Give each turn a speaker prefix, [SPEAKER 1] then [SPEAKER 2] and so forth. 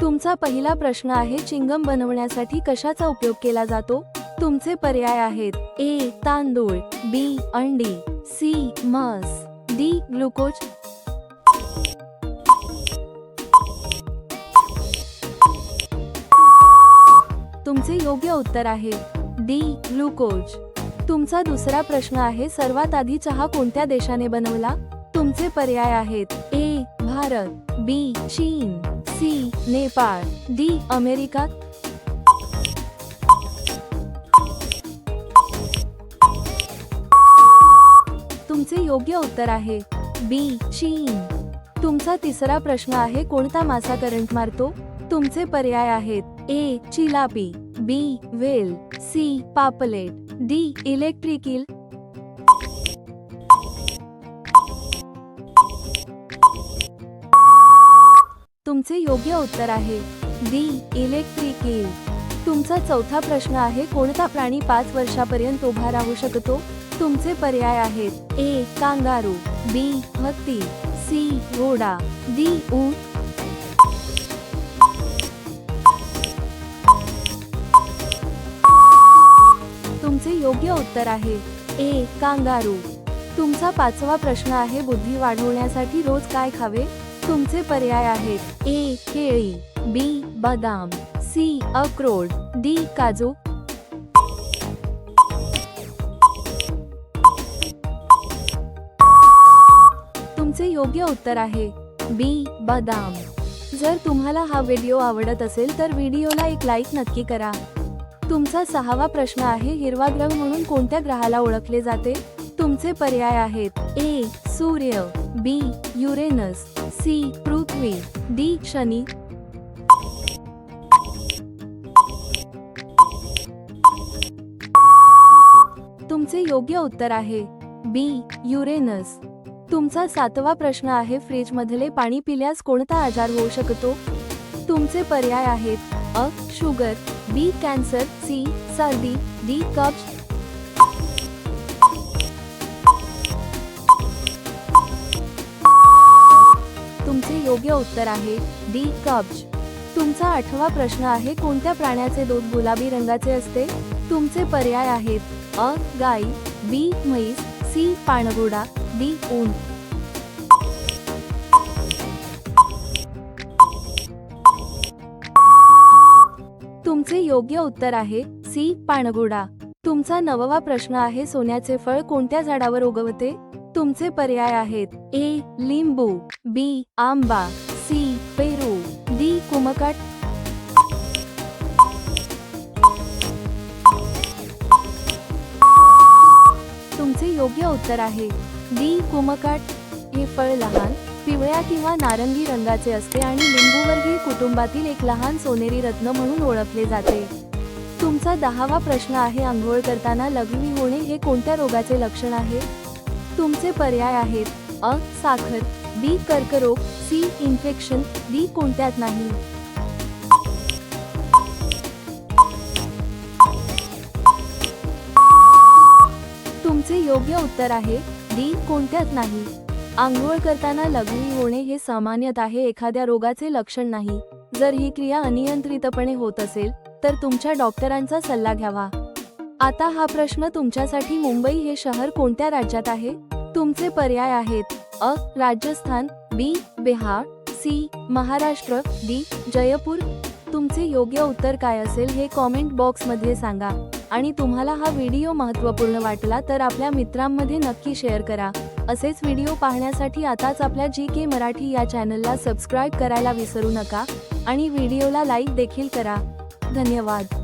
[SPEAKER 1] तुमचा पहिला प्रश्न आहे चिंगम बनवण्यासाठी कशाचा उपयोग केला जातो? तुमचे पर्याय आहेत ए तांदूळ बी अंडी सी मस डी ग्लुकोज. तुमचे योग्य उत्तर आहे डी ग्लुकोज. तुमचा दुसरा प्रश्न आहे सर्वात आधी चहा कोणत्या देशाने बनवला? तुमचे पर्याय आहेत ए भारत बी चीन. C Nepal D America. तुमचे योग्य उत्तर आहे. बी चीन. तुमचा तिसरा प्रश्न आहे कोणता मासा करंट मारतो? तुमचे पर्याय आहेत ए चिलापी बी वेल सी पापलेट डी इलेक्ट्रिकिल तुमचे योग्य उत्तर आहे. D electrical e. तुमचा चौथा प्रश्न आहे कोणता प्राणी पाच वर्षापर्यंत उभा राहू शकतो? तुमचे पर्याय आहेत. ए कांगारू. बी हत्ती. सी घोडा. डी ऊ तुमचे योग्य उत्तर आहे. A kangaroo. तुमचा पाचवा प्रश्न आहे बुद्धी वाढवण्यासाठी रोज काय खावे? तुमचे पर्याय आहेत. ए केळी. बी बदाम. सी अक्रोड. डी काजू. तुमचे योग्य उत्तर आहे. बी बदाम. जर तुम्हाला हा व्हिडिओ आवडत असेल तर व्हिडिओला एक लाईक नक्की करा. तुमचा सहावा प्रश्न आहे हिरवा ग्रह म्हणून कोणत्या ग्रहाला ओळखले जाते? तुमचे पर्याय आहेत. ए सूर्य. B Uranus. सी पृथ्वी डी शनी. तुमचे योग्य उत्तर आहे. बी युरेनस तुमचा सातवा प्रश्न आहे फ्रीज मधले पाणी पिल्यास कोणता आजार होऊ शकतो? तुमचे पर्याय आहेत अ शुगर बी कॅन्सर सी सर्दी डी कब्ज तुमचे योग्य उत्तर आहे. डी. कब्ज. तुमचा आठवा प्रश्न आहे कोणत्या प्राण्याचे दूध गुलाबी रंगाचे असते? तुमचे पर्याय आहेत अ. गाई बी. म्हैस सी. पाणगुडा डी. ऊन. तुमचे योग्य उत्तर आहे सी. पाणगुडा तुमचा नववा प्रश्न आहे सोन्याचे फळ कोणत्या झाडावर उगवते? तुमचे पर्याय आहेत. ए लिंबू. बी आंबा. सी पेरू. D kumquat. तुमचे योग्य उत्तर आहे. D kumquat. हे फळ लहान पिवळ्या किंवा नारंगी रंगाचे असते आणि लिंबूवर्गीय कुटुंबातील एक लहान सोनेरी रत्न म्हणून ओळखले जाते. तुमचा दहावा प्रश्न आहे आंघोळ करताना लघवी होणे हे कोणत्या रोगाचे लक्षण आहे? तुमचे पर्याय आहेत. अ साखर बी कर्करोग सी इन्फेक्शन डी कोणत्यात नाही. तुमचे योग्य उत्तर आहे डी कोणत्यात नाही. आंघोळ करताना लघवी होणे हे सामान्यतः आहे एखाद्या रोगाचे लक्षण नाही. जर ही क्रिया अनियंत्रितपणे होत असेल तर तुमच्या डॉक्टरांचा सल्ला घ्यावा. आता हा प्रश्न तुमच्यासाठी मुंबई हे शहर कोणत्या राज्यात आहे? तुमचे पर्याय आहेत. अ. Rajasthan B. Bihar C. Maharashtra D. Jaipur. तुमचे योग्य उत्तर काय असेल हे कॉमेंट बॉक्समध्ये सांगा. आणि तुम्हाला हा व्हिडिओ महत्त्वपूर्ण वाटला तर आपल्या मित्रांमध्ये नक्की शेअर करा. असेच व्हिडिओ पाहण्यासाठी आताच आपल्या जी के मराठी या चॅनलला सबस्क्राईब करायला विसरू नका. आणि व्हिडिओला लाईक देखील करा. धन्यवाद.